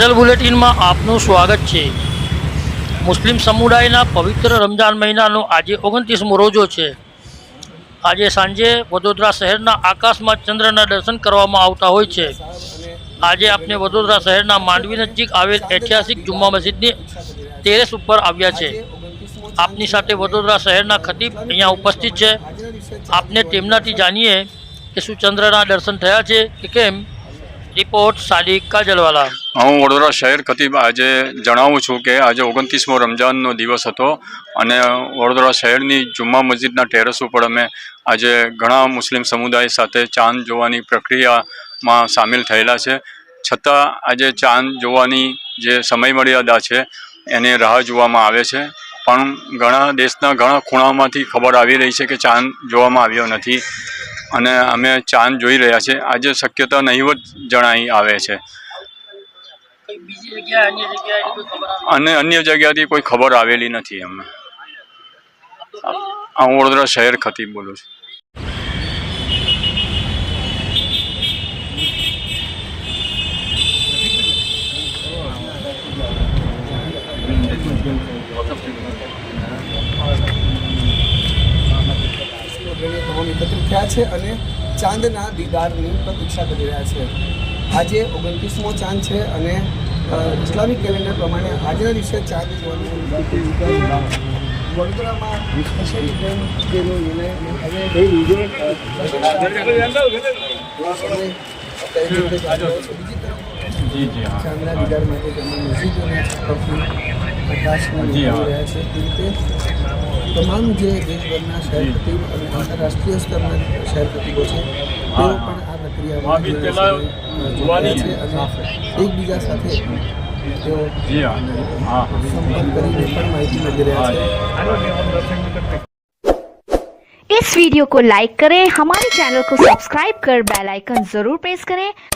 ગઝલ બુલેટિનમાં આપનું સ્વાગત છે. મુસ્લિમ સમુદાયના પવિત્ર રમજાન મહિનાનો આજે ઓગણત્રીસમો રોજો છે. આજે સાંજે વડોદરા શહેરના આકાશમાં ચંદ્રના દર્શન કરવામાં આવતા હોય છે. આજે આપણે વડોદરા શહેરના માંડવી નજીક આવેલ ઐતિહાસિક જુમ્મા મસ્જિદની ટેરેસ ઉપર આવ્યા છે. આપની સાથે વડોદરા શહેરના ખતીબ અહીંયા ઉપસ્થિત છે. આપને તેમનાથી જાણીએ કે શું ચંદ્રના દર્શન થયા છે કે કેમ? રિપોર્ટ સાદિક કાજલવાલા. હું વડોદરા શહેર ખતીબ આજે જણાવું છું કે આજે ઓગણત્રીસમો રમજાનનો દિવસ હતો અને વડોદરા શહેરની જુમ્મા મસ્જિદના ટેરેસ ઉપર અમે આજે ઘણા મુસ્લિમ સમુદાય સાથે ચાંદ જોવાની પ્રક્રિયામાં સામેલ થયેલા છે. છતાં આજે ચાંદ જોવાની જે સમય મર્યાદા છે, એને રાહ જોવામાં આવે છે. પણ ઘણા દેશના ઘણા ખૂણામાંથી ખબર આવી રહી છે કે ચાંદ જોવામાં આવ્યો નથી. અને અમે ચાંદ જોઈ રહ્યા છે આજે શક્યતા નહીવત જણાઈ આવે છે. અને અન્ય જગ્યાથી કોઈ ખબર આવેલી નથી અમે હું વડોદરા શહેર ખતીબ બોલું છું. અગ્રણીય થયા છે અને ચાંદના દીદારની પ્રતીક્ષા કરી રહ્યા છે. આજે ઓગણત્રીસમો ચાંદ છે અને ઇસ્લામિક કેલેન્ડર પ્રમાણે આજના દિવસે ચાંદ જોવાનું વડોદરામાં ચાંદના દીદાર માટે તેમની મસ્જિદોના જી રહ્યા છે. તે રીતે તમામ જે દેશભરના શહેર ખતીબ અને આંતરરાષ્ટ્રીય સ્તરના શહેર ખતીબો છે તેઓ પણ આ પ્રક્રિયામાં જોડાયા છે અને એકબીજા સાથે તેઓ સંપર્ક કરીને પણ માહિતી મેળવી રહ્યા છે इस वीडियो को लाइक करें हमारे चैनल को सब्सक्राइब कर बेल आइकन जरूर प्रेस करें